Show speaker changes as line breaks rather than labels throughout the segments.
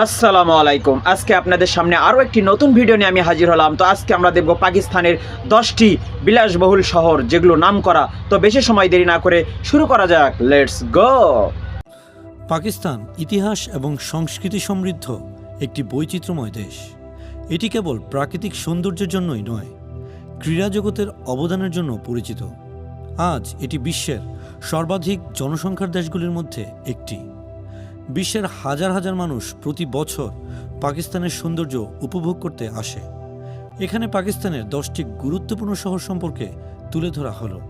আসসালামু আলাইকুম। আজকে আপনাদের সামনে আরও একটি নতুন ভিডিও নিয়ে আমি হাজির হলাম। তো আজকে আমরা দেখব পাকিস্তানের দশটি বিলাসবহুল শহর, যেগুলো নাম করা। তো বেশি সময় দেরি না করে শুরু করা যাক। লেটস গো
পাকিস্তান ইতিহাস এবং সংস্কৃতি সমৃদ্ধ একটি বৈচিত্র্যময় দেশ। এটি কেবল প্রাকৃতিক সৌন্দর্যের জন্যই নয়, ক্রীড়া জগতের অবদানের জন্য পরিচিত। আজ এটি বিশ্বের সর্বাধিক জনসংখ্যার দেশগুলির মধ্যে একটি। বিশ্বের হাজার হাজার মানুষ প্রতি বছর পাকিস্তানের সৌন্দর্য উপভোগ করতে আসে। এখানে পাকিস্তানের দশটি গুরুত্বপূর্ণ শহর সম্পর্কে তুলে ধরা হলো।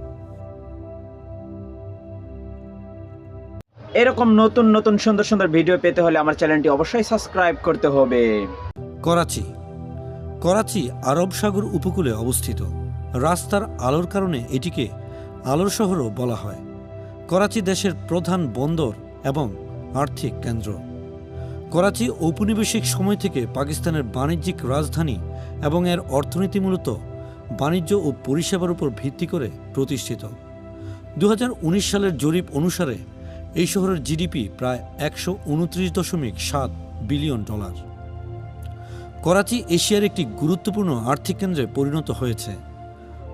এরকম নতুন নতুন সুন্দর সুন্দর ভিডিও পেতে হলে আমার চ্যানেলটি অবশ্যই সাবস্ক্রাইব করতে হবে।
করাচি। করাচি আরব সাগর উপকূলে অবস্থিত। রাস্তার আলোর কারণে এটিকে আলোর শহরও বলা হয়। করাচি দেশের প্রধান বন্দর এবং আর্থিক কেন্দ্র। করাচি ঔপনিবেশিক সময় থেকে পাকিস্তানের বাণিজ্যিক রাজধানী এবং এর অর্থনীতি মূলত বাণিজ্য ও পরিষেবার উপর ভিত্তি করে প্রতিষ্ঠিত। দু হাজার উনিশ সালের জরিপ অনুসারে এই শহরের জিডিপি প্রায় একশো উনত্রিশ দশমিক সাত বিলিয়ন ডলার। করাচি এশিয়ার একটি গুরুত্বপূর্ণ আর্থিক কেন্দ্রে পরিণত হয়েছে।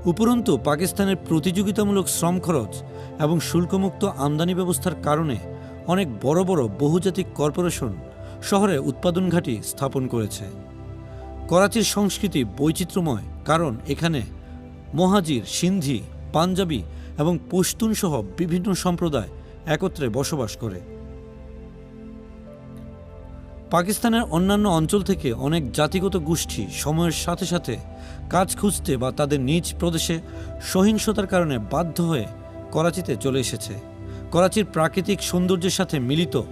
উপরন্তু, পাকিস্তানের প্রতিযোগিতামূলক শ্রম খরচ এবং শুল্কমুক্ত আমদানি ব্যবস্থার কারণে অনেক বড় বড় বহুজাতিক কর্পোরেশন শহরে উৎপাদন ঘাঁটি স্থাপন করেছে। করাচির সংস্কৃতি বৈচিত্র্যময় কারণ এখানে মহাজির, সিন্ধি, পাঞ্জাবি এবং পশতুন সহ বিভিন্ন সম্প্রদায় একত্রে বসবাস করে। পাকিস্তানের অন্যান্য অঞ্চল থেকে অনেক জাতিগত গোষ্ঠী সময়ের সাথে সাথে কাজ খুঁজতে বা তাদের নিজ প্রদেশে সহিংসতার কারণে বাধ্য হয়ে করাচিতে চলে এসেছে। করাচির প্রাকৃতিক সৌন্দর্যের সাথে মিলিত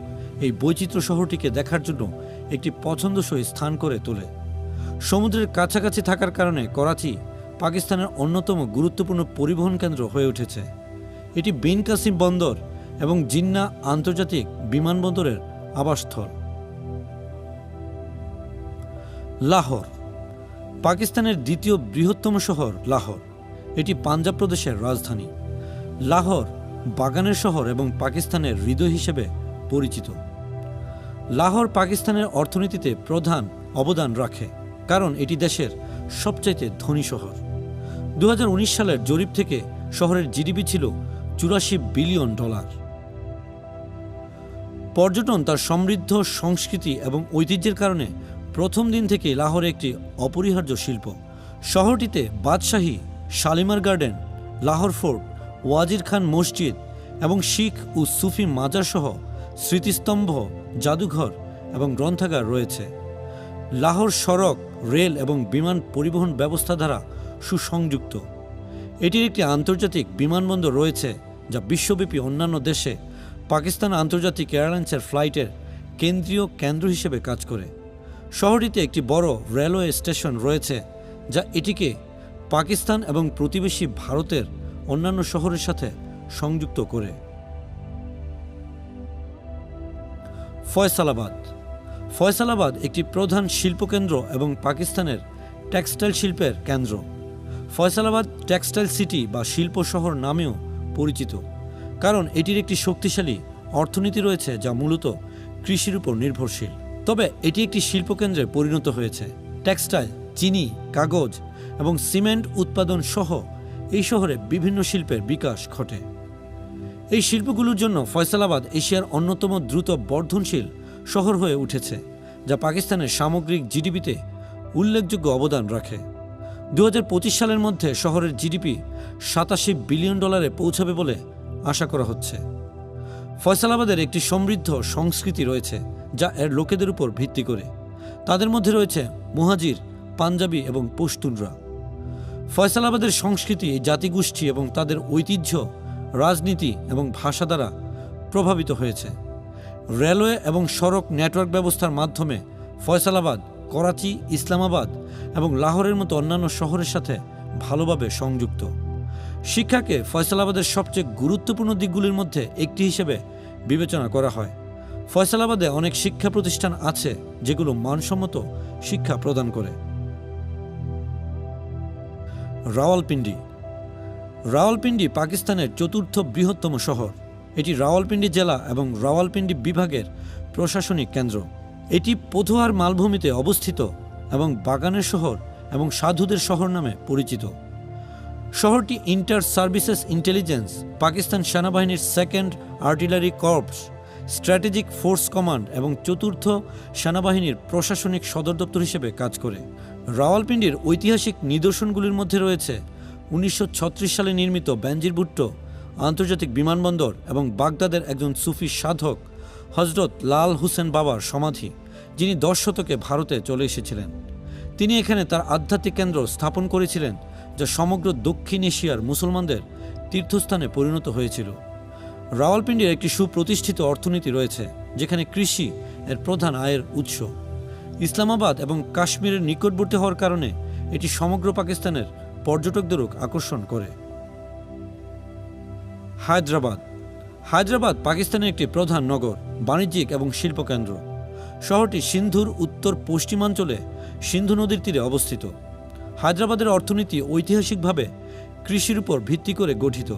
এই বৈচিত্র্য শহরটিকে দেখার জন্য একটি পছন্দসই স্থান করে তোলে। সমুদ্রের কাছাকাছি থাকার কারণে করাচি পাকিস্তানের অন্যতম গুরুত্বপূর্ণ পরিবহন কেন্দ্র হয়ে উঠেছে। এটি বিন কাসিম বন্দর এবং জিন্না আন্তর্জাতিক বিমানবন্দরের আবাসস্থল। লাহোর পাকিস্তানের দ্বিতীয় বৃহত্তম শহর লাহোর। এটি পাঞ্জাব প্রদেশের রাজধানী। লাহোর বাগানের শহর এবং পাকিস্তানের হৃদয় হিসেবে পরিচিত। লাহোর পাকিস্তানের অর্থনীতিতে প্রধান অবদান রাখে, কারণ এটি দেশের সবচাইতে ধনী শহর। দু হাজার উনিশ সালের জরিপ থেকে শহরের জিডিপি ছিল চুরাশি বিলিয়ন ডলার। পর্যটন তার সমৃদ্ধ সংস্কৃতি এবং ঐতিহ্যের কারণে প্রথম দিন থেকে লাহোরে একটি অপরিহার্য শিল্প। শহরটিতে বাদশাহী শালিমার গার্ডেন, লাহোর ফোর্ট ওয়াজির খান মসজিদ এবং শিখ ও সুফি মাজারসহ স্মৃতিস্তম্ভ, জাদুঘর এবং গ্রন্থাগার রয়েছে। লাহোর সড়ক, রেল এবং বিমান পরিবহন ব্যবস্থা দ্বারা সুসংযুক্ত। এটির একটি আন্তর্জাতিক বিমানবন্দর রয়েছে যা বিশ্বব্যাপী অন্যান্য দেশে পাকিস্তান আন্তর্জাতিক এয়ারলাইন্সের ফ্লাইটের কেন্দ্রীয় কেন্দ্র হিসেবে কাজ করে। শহরটিতে একটি বড় রেলওয়ে স্টেশন রয়েছে যা এটিকে পাকিস্তান এবং প্রতিবেশী ভারতের অন্যান্য শহরের সাথে সংযুক্ত করে। ফয়সালাবাদ। ফয়সালাবাদ একটি প্রধান শিল্পকেন্দ্র এবং পাকিস্তানের টেক্সটাইল শিল্পের কেন্দ্র। ফয়সালাবাদ টেক্সটাইল সিটি বা শিল্প শহর নামেও পরিচিত, কারণ এটির একটি শক্তিশালী অর্থনীতি রয়েছে যা মূলত কৃষির উপর নির্ভরশীল। তবে এটি একটি শিল্পকেন্দ্রে পরিণত হয়েছে। টেক্সটাইল, চিনি, কাগজ এবং সিমেন্ট উৎপাদন সহ এই শহরে বিভিন্ন শিল্পের বিকাশ ঘটে। এই শিল্পগুলোর জন্য ফয়সালাবাদ এশিয়ার অন্যতম দ্রুত বর্ধনশীল শহর হয়ে উঠেছে, যা পাকিস্তানের সামগ্রিক জিডিপিতে উল্লেখযোগ্য অবদান রাখে। দু হাজার পঁচিশ সালের মধ্যে শহরের জিডিপি সাতাশি বিলিয়ন ডলারে পৌঁছাবে বলে আশা করা হচ্ছে। ফয়সালাবাদের একটি সমৃদ্ধ সংস্কৃতি রয়েছে, যা এর লোকেদের উপর ভিত্তি করে। তাদের মধ্যে রয়েছে মুহাজির, পাঞ্জাবি এবং পশতুনরা। ফয়সালাবাদের সংস্কৃতি, জাতিগোষ্ঠী এবং তাদের ঐতিহ্য, রাজনীতি এবং ভাষা দ্বারা প্রভাবিত হয়েছে। রেলওয়ে এবং সড়ক নেটওয়ার্ক ব্যবস্থার মাধ্যমে ফয়সালাবাদ, করাচি, ইসলামাবাদ এবং লাহোরের মতো অন্যান্য শহরের সাথে ভালোভাবে সংযুক্ত। শিক্ষাকে ফয়সালাবাদের সবচেয়ে গুরুত্বপূর্ণ দিকগুলির মধ্যে একটি হিসেবে বিবেচনা করা হয়। ফয়সালাবাদে অনেক শিক্ষা প্রতিষ্ঠান আছে যেগুলো মানসম্মত শিক্ষা প্রদান করে। রাওয়ালপিন্ডি। রাওয়ালপিন্ডি পাকিস্তানের চতুর্থ বৃহত্তম শহর। এটি রাওয়ালপিন্ডি জেলা এবং রাওয়ালপিন্ডি বিভাগের প্রশাসনিক কেন্দ্র। এটি পধুয়ার মালভূমিতে অবস্থিত এবং বাগানের শহর এবং সাধুদের শহর নামে পরিচিত। শহরটি ইন্টার সার্ভিসেস ইন্টেলিজেন্স, পাকিস্তান সেনাবাহিনীর second artillery corps, strategic force command এবং চতুর্থ সেনাবাহিনীর প্রশাসনিক সদর দপ্তর হিসেবে কাজ করে। রাওয়ালপিন্ডির ঐতিহাসিক নিদর্শনগুলির মধ্যে রয়েছে উনিশশো ছত্রিশ সালে নির্মিত বেনজির ভুট্টো, আন্তর্জাতিক বিমানবন্দর এবং বাগদাদের একজন সুফি সাধক, হজরত লাল হুসেন বাবার সমাধি, যিনি দশ শতকে ভারতে চলে এসেছিলেন। তিনি এখানে তার আধ্যাত্মিক কেন্দ্র স্থাপন করেছিলেন, যা সমগ্র দক্ষিণ এশিয়ার মুসলমানদের তীর্থস্থানে পরিণত হয়েছিল। রাওয়ালপিন্ডির একটি সুপ্রতিষ্ঠিত অর্থনীতি রয়েছে, যেখানে কৃষি এর প্রধান আয়ের উৎস। ইসলামাবাদ এবং কাশ্মীরের নিকটবর্তী হওয়ার কারণে এটি সমগ্র পাকিস্তানের পর্যটকদেরও আকর্ষণ করে। হায়দ্রাবাদ। হায়দ্রাবাদ পাকিস্তানের একটি প্রধান নগর, বাণিজ্যিক এবং শিল্পকেন্দ্র। শহরটি সিন্ধুর উত্তর পশ্চিমাঞ্চলে সিন্ধু নদীর তীরে অবস্থিত। হায়দ্রাবাদের অর্থনীতি ঐতিহাসিকভাবে কৃষির উপর ভিত্তি করে গঠিত।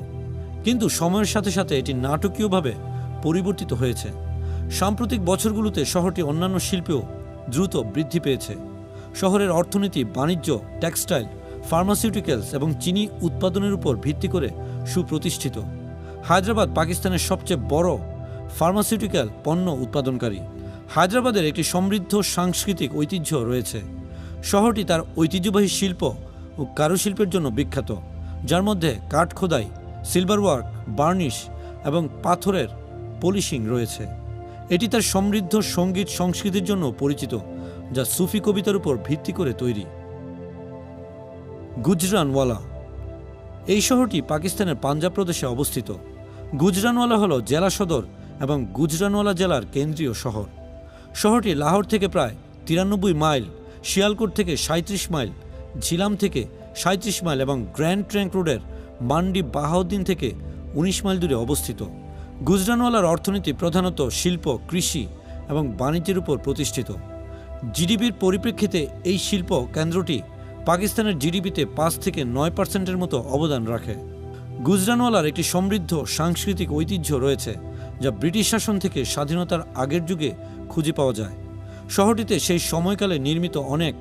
কিন্তু সময়ের সাথে সাথে এটি নাটকীয়ভাবে পরিবর্তিত হয়েছে। সাম্প্রতিক বছরগুলোতে শহরটি অন্যান্য শিল্পেও দ্রুত বৃদ্ধি পেয়েছে। শহরের অর্থনীতি, বাণিজ্য, টেক্সটাইল, ফার্মাসিউটিক্যালস এবং চিনি উৎপাদনের উপর ভিত্তি করে সুপ্রতিষ্ঠিত। হায়দ্রাবাদ পাকিস্তানের সবচেয়ে বড় ফার্মাসিউটিক্যাল পণ্য উৎপাদনকারী। হায়দ্রাবাদের একটি সমৃদ্ধ সাংস্কৃতিক ঐতিহ্য রয়েছে। শহরটি তার ঐতিহ্যবাহী শিল্প ও কারুশিল্পের জন্য বিখ্যাত, যার মধ্যে কাঠ খোদাই সিলভার ওয়ার্ক, বার্নিশ এবং পাথরের পলিশিং রয়েছে। এটি তার সমৃদ্ধ সংগীত সংস্কৃতির জন্য পরিচিত, যা সুফি কবিতার উপর ভিত্তি করে তৈরি। গুজরানওয়ালা। এই শহরটি পাকিস্তানের পাঞ্জাব প্রদেশে অবস্থিত। গুজরানওয়ালা হল জেলা সদর এবং গুজরানওয়ালা জেলার কেন্দ্রীয় শহর। শহরটি লাহোর থেকে প্রায় তিরানব্বই মাইল, শিয়ালকোট থেকে সাঁত্রিশ মাইল, ঝিলাম থেকে সাঁত্রিশ মাইল এবং গ্র্যান্ড ট্র্যাঙ্ক রোডের মান্ডি বাহাউদ্দিন থেকে উনিশ মাইল দূরে অবস্থিত। গুজরানওয়ালার অর্থনীতি প্রধানত শিল্প, কৃষি এবং বাণিজ্যের উপর প্রতিষ্ঠিত। জিডিপির পরিপ্রেক্ষিতে এই শিল্প কেন্দ্রটি পাকিস্তানের জিডিপিতে পাঁচ থেকে নয় পার্সেন্টের মতো অবদান রাখে। গুজরানওয়ালার একটি সমৃদ্ধ সাংস্কৃতিক ঐতিহ্য রয়েছে, যা ব্রিটিশ শাসন থেকে স্বাধীনতার আগের যুগে খুঁজে পাওয়া যায়। শহরটিতে সেই সময়কালে নির্মিত অনেক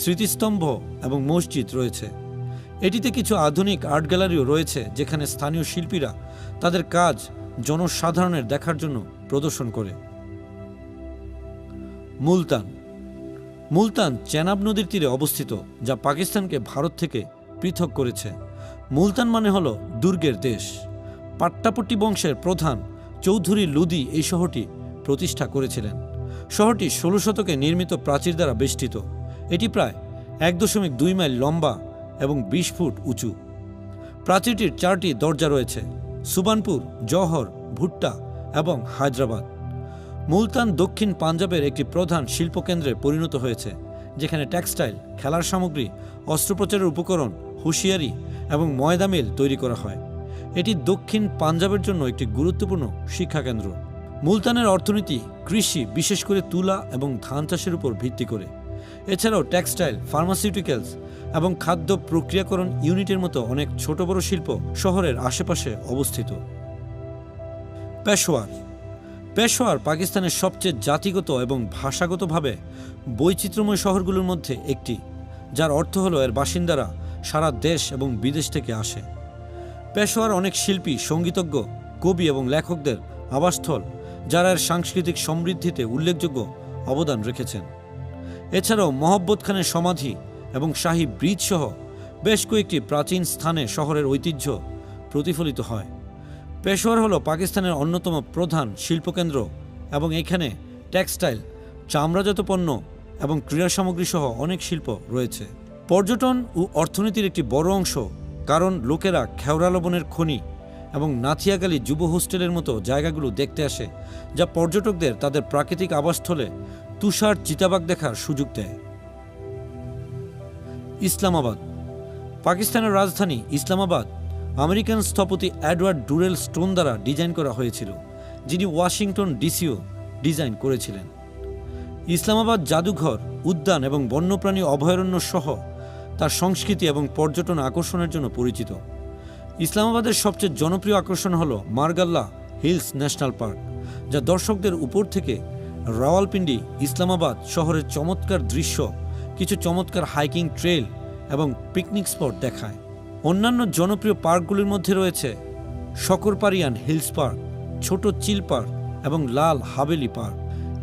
স্মৃতিস্তম্ভ এবং মসজিদ রয়েছে। এটিতে কিছু আধুনিক আর্ট গ্যালারিও রয়েছে, যেখানে স্থানীয় শিল্পীরা তাদের কাজ জনসাধারণের দেখার জন্য প্রদর্শন করে। মুলতান। মুলতান চেনাব নদীর তীরে অবস্থিত, যা পাকিস্তানকে ভারত থেকে পৃথক করেছে। মুলতান মানে হল দুর্গের দেশ। পাট্টাপট্টি বংশের প্রধান চৌধুরী লুদি এই শহরটি প্রতিষ্ঠা করেছিলেন। শহরটি ষোলো শতকে নির্মিত প্রাচীর দ্বারা বেষ্টিত। এটি প্রায় এক দশমিক দুই মাইল লম্বা এবং বিশ ফুট উঁচু। প্রাচীরটির চারটি দরজা রয়েছে। সুবানপুর জহর ভুট্টা এবং হায়দ্রাবাদ। মুলতান দক্ষিণ পাঞ্জাবের একটি প্রধান শিল্পকেন্দ্রে পরিণত হয়েছে, যেখানে টেক্সটাইল, খেলার সামগ্রী, অস্ত্রোপচারের উপকরণ, হুঁশিয়ারি এবং ময়দা মিল তৈরি করা হয়। এটি দক্ষিণ পাঞ্জাবের জন্য একটি গুরুত্বপূর্ণ শিক্ষাকেন্দ্র। মুলতানের অর্থনীতি কৃষি, বিশেষ করে তুলা এবং ধান চাষের উপর ভিত্তি করে। এছাড়াও টেক্সটাইল, ফার্মাসিউটিক্যালস এবং খাদ্য প্রক্রিয়াকরণ ইউনিটের মতো অনেক ছোট বড় শিল্প শহরের আশেপাশে অবস্থিত। পেশোয়ার। পেশোয়ার পাকিস্তানের সবচেয়ে জাতিগত এবং ভাষাগতভাবে বৈচিত্র্যময় শহরগুলোর মধ্যে একটি, যার অর্থ হলো এর বাসিন্দারা সারা দেশ এবং বিদেশ থেকে আসে। পেশোয়ার অনেক শিল্পী, সঙ্গীতজ্ঞ, কবি এবং লেখকদের আবাসস্থল, যারা এর সাংস্কৃতিক সমৃদ্ধিতে উল্লেখযোগ্য অবদান রেখেছেন। এছাড়াও মহব্বত খানের সমাধি এবং শাহী ব্রিজ সহ বেশ কয়েকটি প্রাচীন স্থানে শহরের ঐতিহ্য প্রতিফলিত হয়। পেশোয়ার হল পাকিস্তানের অন্যতম প্রধান শিল্পকেন্দ্র এবং এখানে টেক্সটাইল, চামড়াজাত পণ্য এবং ক্রীড়া সামগ্রী সহ অনেক শিল্প রয়েছে। পর্যটন ও অর্থনীতির একটি বড় অংশ, কারণ লোকেরা খেওড়া লবণের খনি এবং নাথিয়াগালি যুব হোস্টেলের মতো জায়গাগুলো দেখতে আসে, যা পর্যটকদের তাদের প্রাকৃতিক আবাসস্থলে তুষার চিতাবাঘ দেখার সুযোগ দেয়। ইসলামাবাদ। পাকিস্তানের রাজধানী ইসলামাবাদ, আমেরিকান স্থপতি অ্যাডওয়ার্ড ডুরেল স্টোন দ্বারা ডিজাইন করা হয়েছিল, যিনি ওয়াশিংটন ডিসিও ডিজাইন করেছিলেন। ইসলামাবাদ জাদুঘর, উদ্যান এবং বন্যপ্রাণী অভয়ারণ্য সহ তার সংস্কৃতি এবং পর্যটন আকর্ষণের জন্য পরিচিত। ইসলামাবাদের সবচেয়ে জনপ্রিয় আকর্ষণ হল মার্গাল্লা হিলস ন্যাশনাল পার্ক, যা দর্শকদের উপর থেকে রাওয়ালপিন্ডি, ইসলামাবাদ শহরের চমৎকার দৃশ্য, কিছু চমৎকার হাইকিং ট্রেল এবং পিকনিক স্পট দেখায়। অন্যান্য জনপ্রিয় পার্কগুলির মধ্যে রয়েছে শকরপারিয়ান হিলস পার্ক, ছোট চিল পার্ক এবং লাল হাভেলি পার্ক।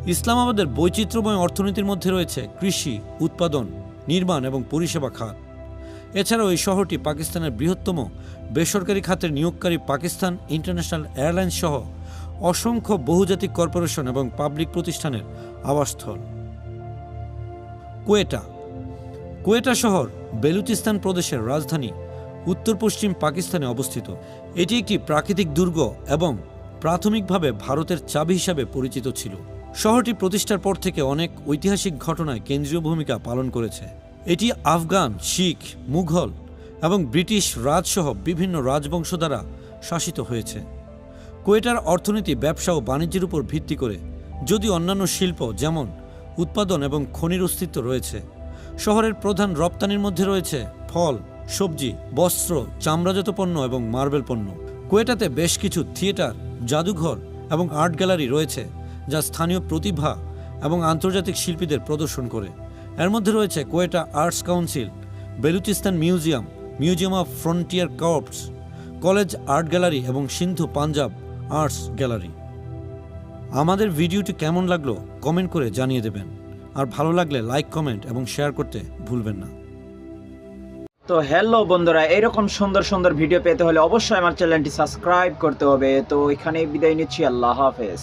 ইসলামাবাদের বৈচিত্র্যময় অর্থনীতির মধ্যে রয়েছে কৃষি, উৎপাদন, নির্মাণ এবং পরিষেবা খাত। এছাড়াও এই শহরটি পাকিস্তানের বৃহত্তম বেসরকারি খাতের নিয়োগকারী পাকিস্তান ইন্টারন্যাশনাল এয়ারলাইন্স সহ অসংখ্য বহুজাতিক কর্পোরেশন এবং পাবলিক প্রতিষ্ঠানের আবাসস্থল। কোয়েটা। কোয়েটা শহর বেলুচিস্তান প্রদেশের রাজধানী উত্তর পশ্চিম পাকিস্তানে অবস্থিত। এটি একটি প্রাকৃতিক দুর্গ এবং প্রাথমিকভাবে ভারতের চাবি হিসাবে পরিচিত ছিল। শহরটি প্রতিষ্ঠার পর থেকে অনেক ঐতিহাসিক ঘটনায় কেন্দ্রীয় ভূমিকা পালন করেছে। এটি আফগান, শিখ, মুঘল এবং ব্রিটিশ রাজসহ বিভিন্ন রাজবংশ দ্বারা শাসিত হয়েছে। কোয়েটার অর্থনীতি, ব্যবসা ও বাণিজ্যের উপর ভিত্তি করে যদি অন্যান্য শিল্প যেমন উৎপাদন এবং খনির অস্তিত্ব রয়েছে, শহরের প্রধান রপ্তানির মধ্যে রয়েছে ফল, সবজি, বস্ত্র, চামড়াজাত পণ্য এবং মার্বেল পণ্য। কোয়েটাতে বেশ কিছু থিয়েটার, জাদুঘর এবং আর্ট গ্যালারি রয়েছে যা স্থানীয় প্রতিভা এবং আন্তর্জাতিক শিল্পীদের প্রদর্শন করে। এর মধ্যে রয়েছে Quetta arts council, Balochistan museum museum of frontier corps, college art gallery এবং সিন্ধু পাঞ্জাব আর্টস গ্যালারি। আমাদের ভিডিওটি কেমন লাগল কমেন্ট করে জানিয়ে দেবেন। আর ভালো লাগলে লাইক, কমেন্ট এবং শেয়ার করতে ভুলবেন না।
তো হ্যালো বন্ধুরা, এরকম সুন্দর সুন্দর ভিডিও পেতে হলে অবশ্যই আমার চ্যানেলটি সাবস্ক্রাইব করতে হবে। তো এখানেই বিদায় নিচ্ছি, আল্লাহ হাফেজ।